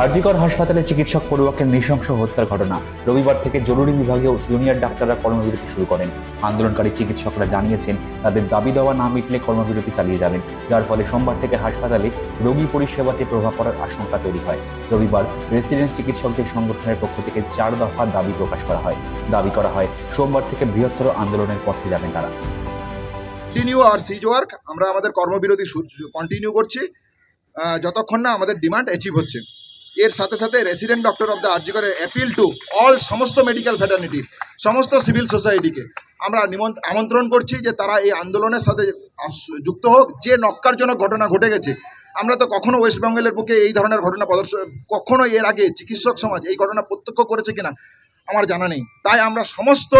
আরজিকর হাসপাতালে চিকিৎসক পড়ুয়াকে নৃশংস হত্যার ঘটনা। রবিবার থেকে জরুরি বিভাগীয় জুনিয়র ডাক্তাররা কর্মবিরতি শুরু করেন। আন্দোলনকারী চিকিৎসকরা জানিয়েছেন, তাদের দাবি দেওয়া না মিটলে কর্মবিরতি চালিয়ে যাবেন, যার ফলে সোমবার থেকে হাসপাতালে রোগী পরিষেবাতে প্রভাব পড়ার আশঙ্কা তৈরি হয়। রবিবার রেসিডেন্ট চিকিৎসকদের সংগঠনের পক্ষ থেকে চার দফা দাবি প্রকাশ করা হয়। দাবি করা হয়, সোমবার থেকে বৃহত্তর আন্দোলনের পথে যাবেন তারা। কন্টিনিউ আর সিজ ওয়ার্ক আমরা আমাদের কর্মবিরতি কন্টিনিউ করছি। যতক্ষণ না আমাদের ডিমান্ড অ্যাচিভ হচ্ছে। এর সাথে সাথে রেসিডেন্ট ডক্টর অফ দ্য আর্জিকরে অ্যাপিল টু অল সমস্ত মেডিকেল ফ্যাটার্নিটি সমস্ত সিভিল সোসাইটিকে আমরা আমন্ত্রণ করছি যে তারা এই আন্দোলনের সাথে যুক্ত হোক, যে নক্কারজনক ঘটনা ঘটে গেছে। আমরা তো কখনো ওয়েস্ট বেঙ্গলের বুকে এই ধরনের ঘটনা প্রদর্শন কখনো এর আগে চিকিৎসক সমাজ এই ঘটনা প্রত্যক্ষ করেছে কিনা, আমার জানা নেই। তাই আমরা সমস্ত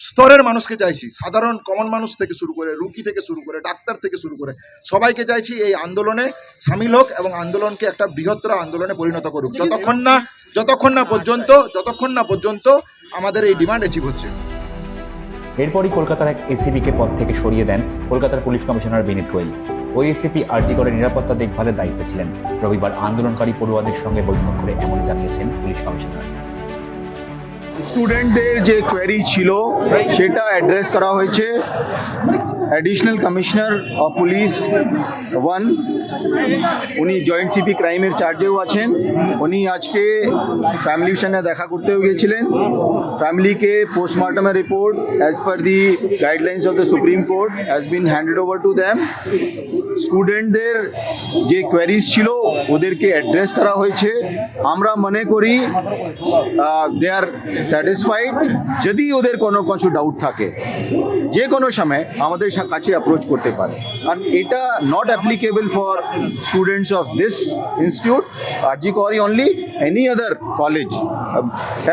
স্তরের মানুষকে চাইছি সাধারণ কমন মানুষ থেকে শুরু করে রুগী থেকে শুরু করে ডাক্তার থেকে শুরু করে সবাইকে চাইছি এই আন্দোলনে সামিল হোক এবং আন্দোলনকে একটা বৃহত্তর আন্দোলনে পরিণত করুক। যতক্ষণ না যতক্ষণ না পর্যন্ত যতক্ষণ না পর্যন্ত আমাদের এই ডিমান্ড অ্যাচিভ হচ্ছে। এরপরই কলকাতার এক এসিপিকে পদ থেকে সরিয়ে দেন কলকাতার পুলিশ কমিশনার বিনীত গোয়েল। ওই এসিপি আরজি করে নিরাপত্তা দেখভালের দায়িত্বে ছিলেন। রবিবার আন্দোলনকারী পড়ুয়াদের সঙ্গে বৈঠক করে এমন জানিয়েছেন পুলিশ কমিশনার। স্টুডেন্টদের যে কোয়েরি ছিল সেটা অ্যাড্রেস করা হয়েছে। Additional commissioner of police one উনি জয়েন্ট সিপি ক্রাইমের চার্জেও আছেন। উনি আজকে ফ্যামিলির সঙ্গে দেখা করতেও গিয়েছিলেন। ফ্যামিলিকে পোস্টমর্টমের report as per the guidelines of the Supreme Court has been handed over to them স্টুডেন্টদের যে কোয়ারিজ ছিল, ওদেরকে অ্যাড্রেস করা হয়েছে। আমরা মনে করি দে আর স্যাটিসফাইড যদি ওদের কোনো কিছু ডাউট থাকে, যে কোনো সময় আমাদের কাছে অ্যাপ্রোচ করতে পারে। আর এটা not applicable for students of this institute আর জি করি অনলি এনি আদার কলেজ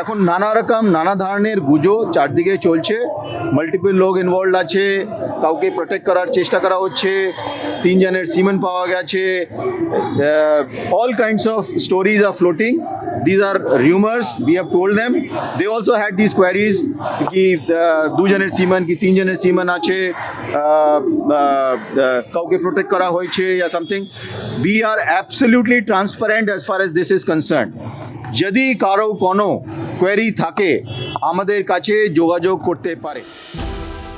এখন নানা রকম, নানা ধরনের গুজো চারদিকে চলছে। মাল্টিপল লোক ইনভলভ আছে, কাউকে প্রোটেক্ট করার চেষ্টা করা হচ্ছে, তিনজনের সিমেন্ট পাওয়া গেছে all kinds of stories R floating these are rumors we have told them they also had these queries কি আহ, দুজনের সিমান কি তিনজনের সিমান আছে আহ, আহ, আহ, কাউকে প্রোটেক্ট করা হয়েছে या something we are absolutely transparent as far as this is concerned যদি কারও কোনো কোয়েরি থাকে আমাদের কাছে যোগাযোগ করতে পারে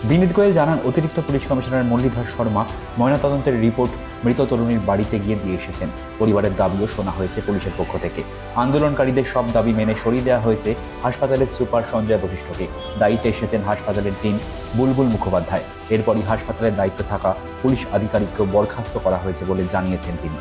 বিনীত গোয়েল জানান, অতিরিক্ত পুলিশ কমিশনার মুরলীধর শর্মা ময়নাতদন্তের রিপোর্ট মৃত তরুণীর বাড়িতে গিয়ে দিয়ে এসেছেন। পরিবারের দাবিও শোনা হয়েছে পুলিশের পক্ষ থেকে। আন্দোলনকারীদের সব দাবি মেনে সরিয়ে দেওয়া হয়েছে হাসপাতালের সুপার সঞ্জয় বশিষ্ঠকে। দায়িত্বে এসেছেন হাসপাতালের টিম বুলবুল মুখোপাধ্যায়। এরপরই হাসপাতালের দায়িত্বে থাকা পুলিশ আধিকারিককেও বরখাস্ত করা হয়েছে বলে জানিয়েছেন তিনি।